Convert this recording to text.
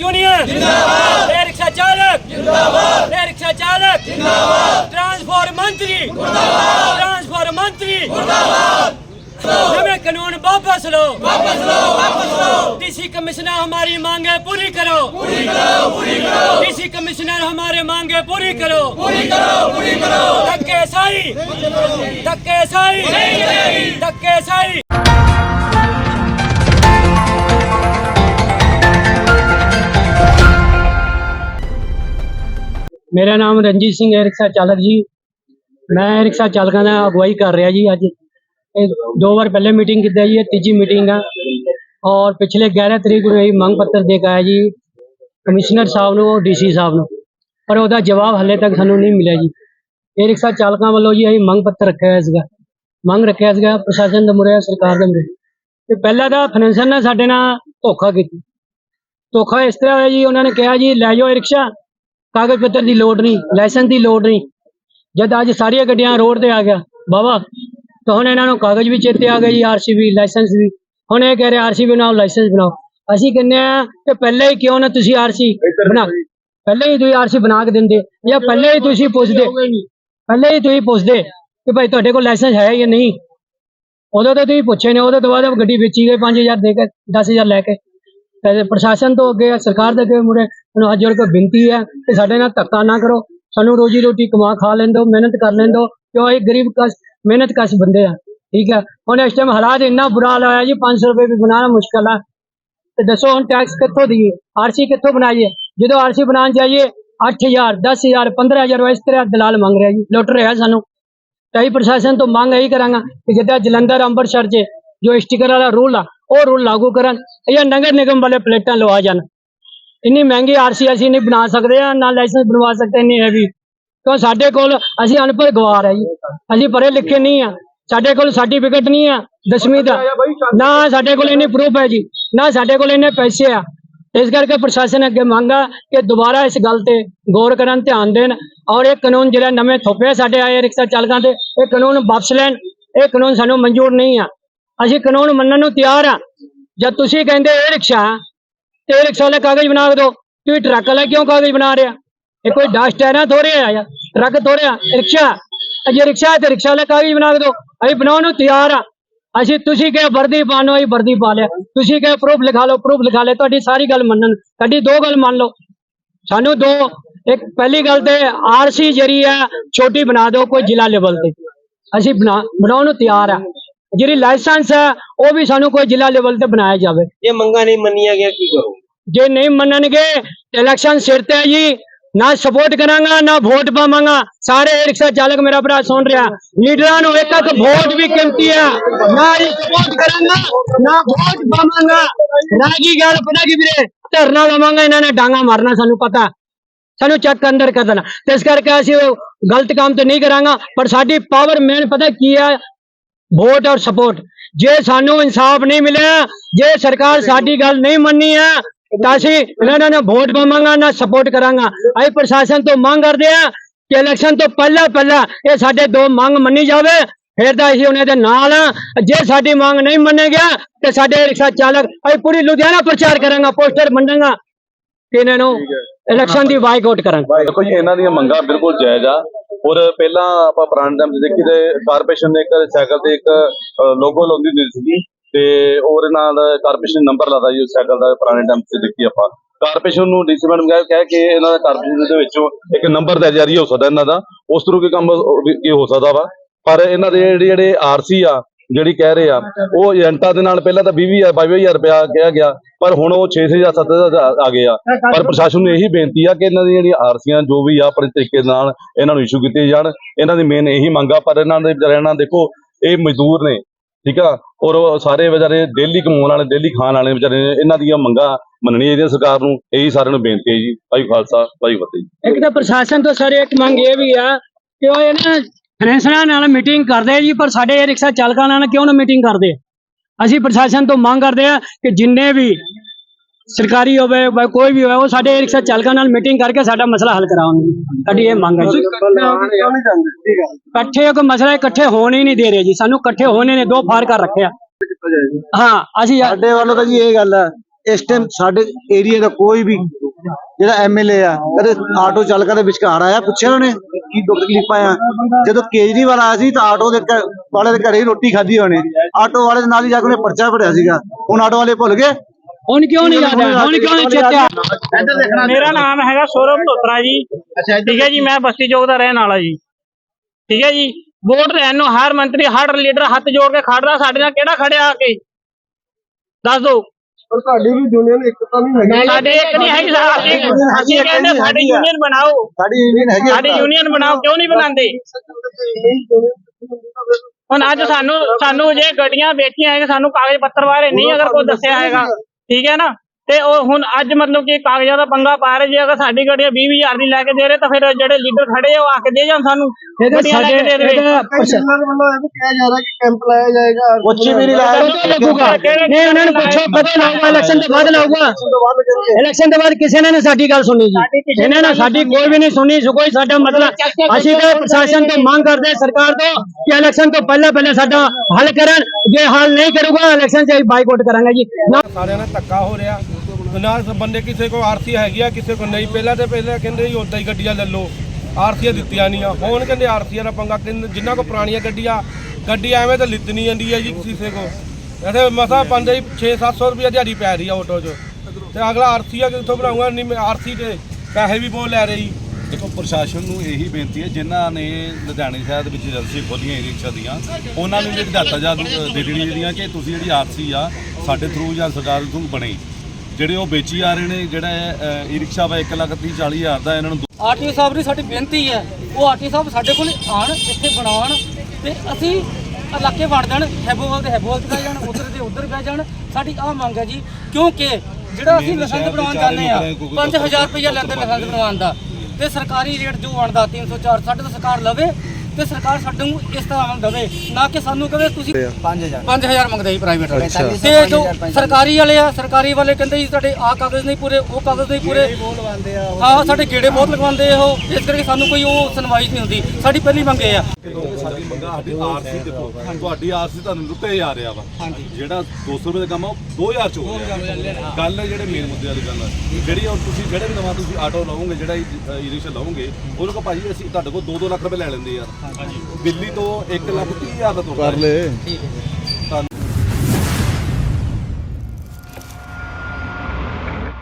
Union जिंदाबाद। Rickshaw चालक। जिंदाबाद। रिक्शा चालक। जिंदाबाद। ट्रांसपोर्ट मंत्री। जिंदाबाद ट्रांसपोर्ट मंत्री। जिंदाबाद नवे कानून वापस लो। वापस लो वापस लो। डीसी कमिश्नर हमारी मांगे पूरी करो। पूरी करो पूरी करो। डीसी कमिश्नर हमारे मांगे पूरी करो। पूरी करो पूरी करो। धक्के साई। धक्के साई। धक्के साई। ਮੇਰਾ ਨਾਮ ਰਣਜੀਤ ਸਿੰਘ ਹੈ ਰਿਕਸ਼ਾ ਚਾਲਕ ਜੀ ਮੈਂ ਰਿਕਸ਼ਾ ਚਾਲਕਾਂ ਦਾ ਅਗਵਾਈ ਕਰ ਰਿਹਾ ਜੀ ਅੱਜ ਇਹ ਦੋ ਵਾਰ ਪਹਿਲੇ ਮੀਟਿੰਗ ਕੀਤੀ ਹੈ ਜੀ ਇਹ ਤੀਜੀ ਮੀਟਿੰਗ ਆ ਔਰ ਪਿਛਲੇ 11 ਤਰੀਕ ਨੂੰ ਇਹ ਮੰਗ ਪੱਤਰ ਦੇ ਕੇ ਆਇਆ ਜੀ ਕਮਿਸ਼ਨਰ ਸਾਹਿਬ ਨੂੰ ਡੀਸੀ ਸਾਹਿਬ ਨੂੰ ਪਰ ਉਹਦਾ ਜਵਾਬ ਹਲੇ ਤੱਕ ਸਾਨੂੰ ਨਹੀਂ ਮਿਲਿਆ ਜੀ ਇਹ ਰਿਕਸ਼ਾ ਚਾਲਕਾਂ ਵੱਲੋਂ ਜੀ ਅਸੀਂ ਮੰਗ ਪੱਤਰ ਰੱਖਿਆ ਹੋਇਆ ਸੀਗਾ ਮੰਗ ਰੱਖਿਆ ਸੀਗਾ ਪ੍ਰਸ਼ਾਸਨ ਦੇ ਮੁਰੇ ਸਰਕਾਰ ਦੇ ਮੁਰੇ ਤੇ ਪਹਿਲਾਂ ਤਾਂ ਫਾਈਨੈਂਸਰ ਨੇ ਸਾਡੇ ਨਾਲ ਧੋਖਾ ਕੀਤਾ ਧੋਖਾ ਇਸ ਤਰ੍ਹਾਂ ਹੋਇਆ ਜੀ ਉਹਨਾਂ ਨੇ ਕਿਹਾ ਜੀ ਲੈ ਜਾਓ ਇਹ ਰਿਕਸ਼ਾ ਕਾਗਜ਼ ਪੱਤਰ ਦੀ ਲੋੜ ਨਹੀਂ ਲਾਇਸੈਂਸ ਦੀ ਲੋੜ ਨਹੀਂ। ਜਦ ਅੱਜ ਸਾਰੀਆਂ ਗੱਡੀਆਂ ਰੋਡ ਤੇ ਆ ਗਿਆ ਬਾਬਾ ਤਾਂ ਹੁਣ ਇਹਨਾਂ ਨੂੰ ਕਾਗਜ਼ ਵੀ ਚੇਤੇ ਆ ਗਏ ਜੀ ਆਰਸੀ ਵੀ ਲਾਇਸੈਂਸ ਵੀ। ਹੁਣ ਇਹ ਕਹਿ ਰਹੇ ਆਰਸੀ ਬਣਾਓ ਲਾਇਸੈਂਸ ਬਣਾਓ। ਅਸੀਂ ਕਹਿੰਦੇ ਆ ਕਿ ਪਹਿਲੇ ਹੀ ਕਿਉਂ ਨਾ ਤੁਸੀਂ ਆਰਸੀ ਬਣਾ ਪਹਿਲੇ ਹੀ ਤੁਸੀਂ ਆਰਸੀ ਬਣਾ ਕੇ ਦਿੰਦੇ ਜਾਂ ਪਹਿਲੇ ਹੀ ਤੁਸੀਂ ਪੁੱਛਦੇ ਪਹਿਲੇ ਹੀ ਤੁਸੀਂ ਪੁੱਛਦੇ ਕਿ ਭਾਈ ਤੁਹਾਡੇ ਕੋਲ ਲਾਇਸੈਂਸ ਹੈ ਜਾਂ ਨਹੀਂ। ਉਦੋਂ ਤਾਂ ਤੁਸੀਂ ਪੁੱਛੇ ਨੇ ਉਦੋਂ ਤੋਂ ਬਾਅਦ ਗੱਡੀ ਵੇਚੀ ਗਈ 5000 ਦੇ ਕੇ 10000 ਲੈ ਕੇ। ਤੇ ਪ੍ਰਸ਼ਾਸਨ ਤੋਂ ਅੱਗੇ ਸਰਕਾਰ ਦੇ ਅੱਗੇ ਮੁਰੇ ਮੈਨੂੰ ਅੱਜ ਜੋੜ ਬੇਨਤੀ ਹੈ ਕਿ ਸਾਡੇ ਨਾਲ ਧੱਕਾ ਨਾ ਕਰੋ। ਸਾਨੂੰ ਰੋਜੀ ਰੋਟੀ ਕਮਾ ਖਾ ਲੈਣ ਦਿਓ ਮਿਹਨਤ ਕਰ ਲੈਣ ਦਿਓ ਕਿਉਂ ਇਹ ਗਰੀਬ ਕਸ, ਮਿਹਨਤ ਕਸ ਬੰਦੇ ਆ, ਠੀਕ ਹੈ ਹੁਣ ਇਸ ਟਾਈਮ ਹਾਲਾਤ ਇੰਨਾ ਬੁਰਾ ਹਾਲ ਹੋਇਆ ਜੀ 500 ਰੁਪਏ ਵੀ ਬਣਾਉਣਾ ਮੁਸ਼ਕਲ ਆ। ਤੇ ਦੱਸੋ ਹੁਣ ਟੈਕਸ ਕਿੱਥੋਂ ਦਈਏ? ਆਰਸੀ ਕਿੱਥੋਂ ਬਣਾਈਏ? ਜਦੋਂ ਆਰਸੀ ਬਣਾਉਣ ਜਾਈਏ 8000 10000 15000 ਇਸ ਤਰ੍ਹਾਂ ਦਲਾਲ ਮੰਗ ਰਿਹਾ ਜੀ, ਲੁੱਟ ਰਿਹਾ ਸਾਨੂੰ। ਕਈ ਪ੍ਰਸ਼ਾਸਨ ਤੋਂ ਮੰਗ ਇਹੀ ਕਰਾਂਗਾ ਕਿ ਜਿੱਦਾਂ ਜਲੰਧਰ, ਅੰਮ੍ਰਿਤਸਰ 'ਚ ਜੋ ਸਟicker ਵਾਲਾ ਰੂਲ ਆ ਉਹ ਰੂਲ ਲਾਗੂ ਕਰਨ ਜਾਂ ਨਗਰ ਨਿਗਮ ਵਾਲੇ ਪਲੇਟਾਂ ਲਵਾ ਜਾਣ। ਇੰਨੀ ਮਹਿੰਗੀ ਆਰਸੀ ਅਸੀਂ ਨਹੀਂ ਬਣਾ ਸਕਦੇ ਆ ਨਾ ਲਾਇਸੈਂਸ ਬਣਵਾ ਸਕਦੇ ਇੰਨੀ ਹੈਵੀ ਕਿਉਂ? ਸਾਡੇ ਕੋਲ ਅਸੀਂ ਅਨਪੜ੍ਹ ਗਵਾਰ ਹੈ ਜੀ। ਅਸੀਂ ਪੜ੍ਹੇ ਲਿਖੇ ਨਹੀਂ ਆ। ਸਾਡੇ ਕੋਲ ਸਰਟੀਫਿਕੇਟ ਨਹੀਂ ਆ ਦਸਵੀਂ ਦਾ। ਨਾ ਸਾਡੇ ਕੋਲ ਇੰਨੀ ਪ੍ਰੂਫ ਹੈ ਜੀ। ਨਾ ਸਾਡੇ ਕੋਲ ਇੰਨੇ ਪੈਸੇ ਆ। ਇਸ ਕਰਕੇ ਪ੍ਰਸ਼ਾਸਨ ਅੱਗੇ ਮੰਗਾ ਕਿ ਦੁਬਾਰਾ ਇਸ ਗੱਲ ਤੇ ਗੌਰ ਕਰਨ ਧਿਆਨ ਦੇਣ। ਔਰ ਇਹ ਕਾਨੂੰਨ ਜਿਹੜਾ ਨਵੇਂ ਥੋਪੇ ਸਾਡੇ ਆਏ ਰਿਕਸ਼ਾ ਚਾਲਕਾਂ ਤੇ ਇਹ ਕਾਨੂੰਨ ਵਾਪਸ ਲੈਣ। ਇਹ ਕਾਨੂੰਨ ਸਾਨੂੰ ਮਨਜ਼ੂਰ ਨਹੀਂ ਆ। ਅਸੀਂ ਕਾਨੂੰਨ ਮੰਨਣ ਨੂੰ ਤਿਆਰ ਆ। ਜਦ ਤੁਸੀਂ ਕਹਿੰਦੇ ਇਹ ਰਿਕਸ਼ਾ, ਤੇ ਰਿਕਸ਼ਾ ਵਾਲੇ ਕਾਗਜ਼ ਬਣਾ ਕੇ ਦਿਓ। ਤੁਸੀਂ ਟਰੱਕ ਵਾਲਾ ਕਿਉਂ ਕਾਗਜ਼ ਬਣਾ ਰਿਹਾ ਇਹ ਕੋਈ ਡਸਟ ਹੈ ਥੋੜੇ ਆ ਯਾਰ ਟਰੱਕ ਥੋੜੇ ਆ, ਰਿਕਸ਼ਾ। ਇਹ ਰਿਕਸ਼ਾ ਤੇ ਰਿਕਸ਼ਾ ਵਾਲੇ ਕਾਗਜ਼ ਬਣਾ ਕੇ ਦਿਓ। ਅਸੀਂ ਬਣਾਉਣ ਨੂੰ ਤਿਆਰ ਆ। ਅਸੀਂ ਤੁਸੀਂ ਕਹੇ ਵਰਦੀ ਪਾਣੋ ਅਸੀਂ ਵਰਦੀ ਪਾ ਲਿਆ। ਤੁਸੀਂ ਕਹੇ ਪ੍ਰੂਫ ਲਿਖਾ ਲਓ ਪ੍ਰੂਫ ਲਿਖਾ ਲਿਆ। ਤੁਹਾਡੀ ਸਾਰੀ ਗੱਲ ਮੰਨਣ ਸਾਡੀ ਦੋ ਗੱਲ ਮੰਨ ਲਓ। ਸਾਨੂੰ ਦੋ, ਇੱਕ ਪਹਿਲੀ ਗੱਲ ਤੇ ਆਰਸੀ ਜਿਹੜੀ ਆ, ਛੋਟੀ ਬਣਾ ਦਿਓ ਕੋਈ ਜ਼ਿਲ੍ਹਾ ਲੈਵਲ ਤੇ। ਅਸੀਂ ਬਣਾ, ਬਣਾਉਣ ਨੂੰ ਤਿਆਰ ਆ। ਜਿਹੜੀ ਲਾਇਸੈਂਸ ਹੈ ਉਹ ਵੀ ਸਾਨੂੰ ਕੋਈ ਜ਼ਿਲ੍ਹਾ ਲੈਵਲ ਤੇ ਬਣਾਇਆ ਜਾਵੇ। ਇਹ ਮੰਗਾਂ ਨਹੀਂ ਮੰਨੀਆਂ ਗਿਆ ਕੀ ਕਰੋ ਜੇ ਨਹੀਂ ਮੰਨਣਗੇ ਇਲੈਕਸ਼ਨ ਸਿਰ ਤੇ ਹੈ ਜੀ। ਨਾ ਸਪੋਰਟ ਕਰਾਂਗਾ ਨਾ ਵੋਟ ਪਾਵਾਂਗਾ। ਸਾਰੇ ਰਿਕਸ਼ਾ ਚਾਲਕ ਮੇਰਾ ਭਰਾ ਸੁਣ ਰਿਹਾ। ਲੀਡਰਾਂ ਨੂੰ ਇੱਕ ਇੱਕ ਵੋਟ ਵੀ ਕੀਮਤੀ ਹੈ। ਨਾ ਸਪੋਰਟ ਕਰਾਂਗਾ ਨਾ ਵੋਟ ਪਾਵਾਂਗਾ। ਰਾਗੀ ਗੱਲ ਪਤਾ ਕੀ ਵੀਰੇ? ਧਰਨਾ ਲਵਾਂਗਾ ਇਹਨਾਂ ਨੇ ਡਾਂਗਾ ਮਾਰਨਾ ਸਾਨੂੰ ਪਤਾ। ਸਾਨੂੰ ਚੱਕ ਅੰਦਰ ਕਰ ਦੇਣਾ। ਤੇ ਇਸ ਕਰਕੇ ਅਸੀਂ ਗਲਤ ਕੰਮ ਤੇ ਨਹੀਂ ਕਰਾਂਗਾ ਪਰ ਸਾਡੀ ਪਾਵਰ ਮੇਨ ਪਤਾ ਕੀ ਹੈ? ਵੋਟ ਔਰ ਸਪੋਰਟ। ਜੇ ਸਾਨੂੰ ਇਨਸਾਫ ਨਹੀਂ ਮਿਲਿਆ ਜੇ ਸਰਕਾਰ ਸਾਡੀ ਗੱਲ ਨਹੀਂ ਮੰਨੀ ਹੈ ਤਾਂ ਅਸੀਂ ਇਹਨਾਂ ਨਾ ਵੋਟ ਪਾਵਾਂਗਾ ਨਾ ਸਪੋਰਟ ਕਰਾਂਗਾ। ਅਸੀਂ ਪ੍ਰਸ਼ਾਸਨ ਤੋਂ ਮੰਗ ਕਰਦੇ ਆ ਕਿ ਇਲੈਕਸ਼ਨ ਤੋਂ ਪਹਿਲਾਂ ਪਹਿਲਾਂ ਇਹ ਸਾਡੇ ਦੋ ਮੰਗ ਮੰਨੀ ਜਾਵੇ ਫਿਰ ਤਾਂ ਅਸੀਂ ਉਹਨਾਂ ਦੇ ਨਾਲ ਜੇ ਸਾਡੀ ਮੰਗ ਨਹੀਂ ਮੰਨੇ ਗਿਆ ਤੇ ਸਾਡੇ ਰਿਕਸ਼ਾ ਚਾਲਕ ਅਸੀਂ ਪੂਰੀ ਲੁਧਿਆਣਾ ਪ੍ਰਚਾਰ ਕਰਾਂਗਾ ਪੋਸਟਰ ਮੰਨਾਂਗਾ ਕਿ ਇਹਨਾਂ ਨੂੰ ਇਲੈਕਸ਼ਨ ਦੀ ਬਾਈਕਾਟ ਕਰਾਂਗੇ। ਦੇਖੋ ਜੀ ਇਹਨਾਂ ਦੀਆਂ ਮੰਗਾਂ ਬਿਲਕੁਲ ਜਾਇਜ਼ ਆ। ਔਰ ਪਹਿਲਾਂ ਆਪਾਂ ਪੁਰਾਣੇ ਟਾਈਮ 'ਚ ਦੇਖੀ ਤੇ ਕਾਰਪੋਰੇਸ਼ਨ ਨੇ ਇੱਕ ਸਾਈਕਲ ਤੇ ਇੱਕ ਲੋਗੋ ਲਾਉਂਦੀ ਹੁੰਦੀ ਸੀਗੀ ਤੇ ਔਰ ਨਾਲ ਕਾਰਪੋਰੇਸ਼ਨ ਨੰਬਰ ਲਾਦਾ ਜੀ ਉਸ ਸਾਈਕਲ ਦਾ ਪੁਰਾਣੇ ਟਾਈਮ 'ਚ ਦੇਖੀ ਆਪਾਂ। ਕਾਰਪੋਰੇਸ਼ਨ ਨੂੰ ਡੀਸੀ ਮੈਡਮ ਕਹਿ ਕਹਿ ਕੇ ਇਹਨਾਂ ਦਾ ਕਾਰਪੋਰੇਸ਼ਨ ਦੇ ਵਿੱਚੋਂ ਇੱਕ ਨੰਬਰ ਦਾ ਜਾਰੀ ਹੋ ਸਕਦਾ ਇਹਨਾਂ ਦਾ। ਉਸ ਤਰ੍ਹਾਂ ਕੇ ਕੰਮ ਇਹ ਹੋ ਸਕਦਾ ਵਾ? ਪਰ ਇਹਨਾਂ ਦੇ ਜਿਹੜੇ ਜਿਹੜੇ ਆਰਸੀ ਆ ਜਿਹੜੀ ਕਹਿ ਰਹੇ ਆ ਉਹ ਏਜੰਟਾਂ ਦੇ ਨਾਲ ਪਹਿਲਾਂ ਤਾਂ 20000 22000 ਰੁਪਇਆ ਕਿਹਾ ਗਿਆ ਪਰ ਹੁਣ ਉਹ 6000 7000 ਆ ਗਏ ਆ। ਪਰ ਪ੍ਰਸ਼ਾਸਨ ਨੂੰ ਇਹੀ ਬੇਨਤੀ ਆ ਕਿ ਇਹਨਾਂ ਦੀਆਂ ਜਿਹੜੀਆਂ ਆਰਸੀਆਂ ਜੋ ਵੀ ਆ ਆਪਣੇ ਤਰੀਕੇ ਨਾਲ ਇਹਨਾਂ ਨੂੰ ਇਸ਼ੂ ਕੀਤੇ ਜਾਣ। ਇਹਨਾਂ ਦੀ ਮੇਨ ਇਹੀ ਮੰਗ ਆ ਪਰ ਇਹਨਾਂ ਦੇ ਵਿਚਾਰਿਆਂ ਦੇਖੋ ਇਹ ਮਜ਼ਦੂਰ ਨੇ ਠੀਕ ਆ? ਔਰ ਸਾਰੇ ਵਿਚਾਰੇ ਡੇਲੀ ਕਮਾਉਣ ਵਾਲੇ ਡੇਲੀ ਖਾਣ ਵਾਲੇ ਵਿਚਾਰੇ ਇਹਨਾਂ ਦੀਆਂ ਮੰਗਾਂ ਮੰਨਣੀ ਚਾਹੀਦੀਆਂ ਸਰਕਾਰ ਨੂੰ ਇਹੀ ਸਾਰਿਆਂ ਨੂੰ ਬੇਨਤੀ ਹੈ ਜੀ। ਭਾਈ ਖਾਲਸਾ ਭਾਈ ਫਤਿਹ ਜੀ। ਇੱਕ ਤਾਂ ਪ੍ਰਸ਼ਾਸਨ ਤੋਂ ਸਰ ਇੱਕ ਮੰਗ ਇਹ ਵੀ ਆ ਕਿ ਉਹ ਇਹ ਫਾਈਨੈਂਸਰਾਂ ਨਾਲ ਮੀਟਿੰਗ ਕਰਦੇ ਆ ਜੀ ਪਰ ਸਾਡੇ ਇਹ ਰਿਕਸ਼ਾ ਚਾਲਕਾਂ ਨਾਲ ਕਿਉਂ ਨਾ ਮੀਟਿੰਗ ਕਰਦੇ? ਅਸੀਂ ਪ੍ਰਸ਼ਾਸਨ ਤੋਂ ਮੰਗ ਕਰਦੇ ਆ ਕਿ ਜਿੰਨੇ ਵੀ ਸਰਕਾਰੀ ਹੋਵੇ ਕੋਈ ਵੀ ਹੋਵੇ ਉਹ ਸਾਡੇ ਰਿਕਸ਼ਾ ਚਾਲਕਾਂ ਨਾਲ ਮੀਟਿੰਗ ਕਰਕੇ ਸਾਡਾ ਮਸਲਾ ਹੱਲ ਕਰਾਉਣ ਸਾਡੀ ਇਹ ਮੰਗ ਹੈ ਜੀ। ਇਕੱਠੇ ਕੋਈ ਮਸਲਾ ਇਕੱਠੇ ਹੋਣ ਹੀ ਨਹੀਂ ਦੇ ਰਹੇ ਜੀ। ਸਾਨੂੰ ਇਕੱਠੇ ਹੋਣੇ ਨੇ ਦੋ ਫਾਰ ਕਰ ਰੱਖਿਆ। ਹਾਂ ਅਸੀਂ ਸਾਡੇ ਵੱਲੋਂ ਤਾਂ ਜੀ ਇਹ ਗੱਲ ਆ ਇਸ ਟਾਈਮ ਸਾਡੇ ਏਰੀਆ ਦਾ ਕੋਈ ਵੀ ਜਿਹੜਾ ਐਮਐਲਏ ਆ ਕਦੇ ਆਟੋ ਚਾਲਕਾਂ ਦੇ ਵਿਚਕਾਰ ਆਇਆ ਪੁੱਛਿਆ ਉਹਨੇ ਕੀ ਦੁੱਖ ਤਕਲੀਫਾਂ ਆ ਜਦੋਂ ਕੇਜਰੀਵਾਲ ਆਇਆ ਸੀ ਤਾਂ ਆਟੋ ਦੇ ਵਾਲੇ ਦੇ ਘਰੇ ਹੀ ਰੋਟੀ ਖਾਧੀ ਉਹਨੇ। ਆਟੋ ਵਾਲੇ ਦੇ ਨਾਲ ਹੀ ਜਾ ਕੇ ਉਹਨੇ ਪਰਚਾ ਭਰਿਆ ਸੀਗਾ। ਹੁਣ ਆਟੋ ਵਾਲੇ ਭੁੱਲ ਗਏ। ਹੁਣ ਕਿਉਂ ਨਹੀਂ ਯਾਦ ਹੈ ਹੁਣ ਕਿਉਂ ਨਹੀਂ ਚੇਤੇ ਮੇਰਾ ਨਾਮ ਹੈਗਾ ਸੌਰਵ ਧੋਤਰਾ ਜੀ। ਠੀਕ ਹੈ ਜੀ ਮੈਂ ਬਸਤੀ ਚੌਕ ਦਾ ਰਹਿਣ ਵਾਲਾ ਜੀ। ਠੀਕ ਹੈ ਜੀ ਵੋਟ ਲੈਣ ਨੂੰ ਹਰ ਮੰਤਰੀ ਹਰ ਲੀਡਰ ਹੱਥ ਜੋੜ ਕੇ ਖੜਦਾ ਸਾਡੇ ਨਾਲ ਕਿਹੜਾ ਖੜਿਆ ਆ ਕੇ? ਦੱਸ ਦੋ ਪਰ ਤੁਹਾਡੀ ਵੀ ਯੂਨੀਅਨ ਇੱਕ ਤਾਂ ਨਹੀਂ ਹੈਗੀ। ਸਾਡੇ ਇੱਕ ਨਹੀਂ ਹੈਗੀ ਸਾਡੀ ਅਸੀਂ ਕਹਿੰਦੇ ਸਾਡੀ ਯੂਨੀਅਨ ਬਣਾਓ। ਸਾਡੀ ਯੂਨੀਅਨ ਹੈਗੀ। ਸਾਡੀ ਯੂਨੀਅਨ ਬਣਾਓ ਕਿਉਂ ਨਹੀਂ ਬਣਾਉਂਦੇ? ਹੁਣ ਅੱਜ ਸਾਨੂੰ ਸਾਨੂੰ ਜੇ ਗੱਡੀਆਂ ਵੇਚੀਆਂ ਹੈਗੇ ਸਾਨੂੰ ਕਾਗਜ਼ ਪੱਤਰ ਬਾਰੇ ਨਹੀਂ ਅਗਰ ਕੋਈ ਦੱਸਿਆ ਹੈਗਾ। ਠੀਕ ਹੈ ਨਾ? ਤੇ ਉਹ ਹੁਣ ਅੱਜ ਮਤਲਬ ਕਿ ਕਾਗਜ਼ਾਂ ਦਾ ਪੰਗਾ ਪਾ ਰਹੇ ਜੇ ਅਗਰ ਸਾਡੀ ਗੱਡੀਆਂ 20000 ਦੀ ਲੈ ਕੇ ਦੇ ਰਹੇ ਤਾਂ ਫਿਰ ਜਿਹੜੇ ਲੀਡਰ ਖੜੇ ਆ ਉਹ ਆ ਕੇ ਦੇ ਜਾਣ ਸਾਨੂੰ? ਇਹਦੇ ਗੱਡੀਆਂ ਲੈ ਸਾਡੇ ਕੇ ਦੇ ਦੇਵੇ। ਇਹਦਾ ਪ੍ਰਸ਼ਾਸਨ ਵੱਲੋਂ ਇਹ ਵੀ ਕਿਹਾ ਜਾ ਰਿਹਾ ਕਿ ਕੈਂਪ ਲਾਇਆ ਜਾਏਗਾ ਕੁਛ ਵੀ ਨਹੀਂ ਲਾਇਆ ਕਦੋਂ ਲੱਗੂਗਾ ਨਹੀਂ ਉਹਨਾਂ ਨੂੰ ਪੁੱਛੋ ਕਦੋਂ ਲਾਊਗਾ ਇਲੈਕਸ਼ਨ ਤੋਂ ਬਾਅਦ ਲਾਊਗਾ ਇਲੈਕਸ਼ਨ ਤੋਂ ਬਾਅਦ ਕਿਸੇ ਨੇ ਨਹੀਂ ਸਾਡੀ ਗੱਲ ਸੁਣੀ ਜੀ। ਇਹਨਾਂ ਨੇ ਸਾਡੀ ਕੋਈ ਵੀ ਨਹੀਂ ਸੁਣੀ ਸੋ ਕੋਈ ਸਾਡਾ ਮਤਲਬ ਅਸੀਂ ਤਾਂ ਪ੍ਰਸ਼ਾਸਨ ਤੋਂ ਮੰਗ ਕਰਦੇ ਹਾਂ ਸਰਕਾਰ ਤੋਂ ਕਿ ਇਲੈਕਸ਼ਨ ਤੋਂ ਪਹਿਲਾਂ ਪਹਿਲਾਂ ਸਾਡਾ ਹੱਲ ਕਰਨ। ਜੇ ਹੱਲ ਨਹੀਂ ਕਰੂਗਾ ਇਲੈਕਸ਼ਨ 'ਚ ਅਸੀਂ ਬਾਈਕਾਟ ਕਰਾਂਗੇ ਜੀ। ਨਾ ਸਾਰਿਆਂ ਨਾਲ ਧੱਕਾ ਹੋ ਰਿਹਾ। ਨਾ ਬੰਦੇ ਕਿਸੇ ਕੋ ਆਰਸੀ ਹੈਗੀ ਆ, ਕਿਸੇ ਕੋ ਨਹੀਂ। ਪਹਿਲਾਂ ਤੇ ਪਹਿਲਾਂ ਕਹਿੰਦੇ ਸੀ, ਉਦਾਂ ਹੀ ਗੱਡੀਆਂ ਲੈ ਲਓ। ਆਰਸੀਆਂ ਦਿੱਤੀਆਂ ਨਹੀਂ ਆ। ਹੁਣ ਕਹਿੰਦੇ ਆਰਸੀਆਂ ਦਾ ਪੰਗਾ। ਕਹਿੰਦੇ ਜਿਨ੍ਹਾਂ ਕੋ ਪੁਰਾਣੀਆਂ ਗੱਡੀਆਂ, ਗੱਡੀ ਐਵੇਂ ਤਾਂ ਲਿੱਤ ਨਹੀਂ ਜਾਂਦੀ ਹੈ ਜੀ ਕਿਸੇ ਕੋ ਇੱਥੇ ਮਸਾ ਪੰਦੇ 6-700 ਰੁਪਏ ਦਿਹਾੜੀ ਪੈ ਰਹੀ ਆ ਆਟੋ 'ਚ। ਤੇ ਅਗਲਾ ਆਰਸੀਆ ਕਿੱਥੋਂ ਬਣਾਉਂਗਾ ਨਹੀਂ ਆਰਸੀ ਤੇ ਪੈਸੇ ਵੀ ਬਹੁਤ ਲੈ ਰਹੀ। ਦੇਖੋ, ਪ੍ਰਸ਼ਾਸਨ ਨੂੰ ਇਹੀ ਬੇਨਤੀ ਹੈ, ਜਿਨ੍ਹਾਂ ਨੇ ਲੁਧਿਆਣੇ ਸ਼ਹਿਰ ਦੇ ਵਿੱਚ ਏਜੰਸੀ ਖੋਲੀਆਂ ਈ ਰਿਕਸ਼ਾ ਦੀਆਂ, ਉਹਨਾਂ ਨੂੰ ਵੀ ਹਦਾਇਤਾਂ ਜਾ ਦੇ ਦੇਣੀ ਜਿਹੜੀਆਂ ਕਿ ਤੁਸੀਂ ਜਿਹੜੀ ਆਰਸੀ ਆ, ਸਾਡੇ ਥਰੂ ਜਾਂ ਸਰਕਾਰ ਥਰੂ ਬਣੇ। ਜਿਹੜੇ ਉਹ ਵੇਚੀ ਆ ਰਹੇ ਨੇ ਜਿਹੜਾ ਈ ਰਿਕਸ਼ਾ ਵਾ 1 ਲੱਖ ਤੀਹ ਚਾਲੀ ਹਜ਼ਾਰ ਦਾ ਇਹਨਾਂ ਨੂੰ ਆਰਟੀਓ ਸਾਹਿਬ ਦੀ ਸਾਡੀ ਬੇਨਤੀ ਹੈ ਉਹ ਆਰਟੀਓ ਸਾਹਿਬ ਸਾਡੇ ਕੋਲ ਆਣ ਇੱਥੇ ਬਣਾਉਣ ਤੇ ਅਸੀਂ ਇਲਾਕੇ ਵੜ ਜਾਣ ਹੈਬੋਵਾਲ ਦੇ ਹੈਬੋਵਾਲ ਬਹਿ ਜਾਣ ਉਧਰ ਦੇ ਉਧਰ ਬਹਿ ਜਾਣ ਸਾਡੀ ਆਹ ਮੰਗ ਹੈ ਜੀ ਕਿਉਂਕਿ ਜਿਹੜਾ ਅਸੀਂ ਲਾਇਸੈਂਸ ਬਣਾਉਣ ਜਾਂਦੇ ਆ 5000 ਰੁਪਇਆ ਲੈਂਦੇ ਲਾਇਸੈਂਸ ਬਣਵਾਉਣ ਦਾ। ਤੇ ਸਰਕਾਰੀ ਰੇਟ ਜੋ ਬਣਦਾ 304 ਸਾਡੇ ਤੋਂ ਸਰਕਾਰ ਲਵੇ ਤੇ ਸਰਕਾਰ ਸਾਨੂੰ ਇਸ ਤਰ੍ਹਾਂ ਦੇਵੇ ਨਾ ਕਿ ਸਾਨੂੰ ਕਹੇ ਤੁਸੀਂ 5000 5000 ਮੰਗਦੇ ਜੀ ਪ੍ਰਾਈਵੇਟ ਵਾਲੇ। ਤੇ ਜੋ ਸਰਕਾਰੀ ਵਾਲੇ ਆ ਸਰਕਾਰੀ ਵਾਲੇ ਕਹਿੰਦੇ ਜੀ ਤੁਹਾਡੇ ਆਹ ਕਾਗਜ਼ ਨਹੀਂ ਪੂਰੇ ਉਹ ਕਾਗਜ਼ ਨਹੀਂ ਪੂਰੇ। ਹਾਂ ਸਾਡੇ ਗੇੜੇ ਬਹੁਤ ਲਗਵਾਉਂਦੇ ਆ ਉਹ। ਇਸ ਕਰਕੇ ਸਾਨੂੰ ਕੋਈ ਉਹ ਸੁਣਵਾਈ ਨਹੀਂ ਹੁੰਦੀ। ਸਾਡੀ ਪਹਿਲੀ ਮੰਗ ਇਹ ਆ। ਸਾਡੀ ਮੰਗਾ ਸਾਡੀ ਆਰਸੀ ਦੇਖੋ। ਤੁਹਾਡੀ ਆਰਸੀ ਤੁਹਾਨੂੰ ਲੁੱਟੇ ਜਾ ਰਿਹਾ ਵਾ। ਜਿਹੜਾ 200 ਰੁਪਏ ਦਾ ਕੰਮ ਆ ਉਹ 2000 ਚ ਹੋ ਗਿਆ ਗੱਲ ਹੈ ਜਿਹੜੇ ਮੇਨ ਮੁੱਦੇ ਵਾਲੀ ਗੱਲ ਹੈ ਜਿਹੜੀ ਹੁਣ ਤੁਸੀਂ ਜਿਹੜੇ ਵੀ ਨਵਾਂ ਤੁਸੀਂ ਆਟੋ ਲਓਗੇ ਜਿਹੜਾ ਈ ਰਿਕਸ਼ਾ ਲਓਗੇ ਉਹਨੂੰ ਕਹੋ ਭਾਜੀ ਅਸੀਂ ਤੁਹਾਡੇ ਕੋਲ 2-2 ਲੱਖ ਰੁਪਏ ਲੈ ਲੈਂਦੇ ਯਾਰ ਦਿੱਲੀ ਤੋਂ 1 ਲੱਖ 30 ਹਜ਼ਾਰ ਦਾ ਤੁਰਦਾ ਕਰ ਲੈ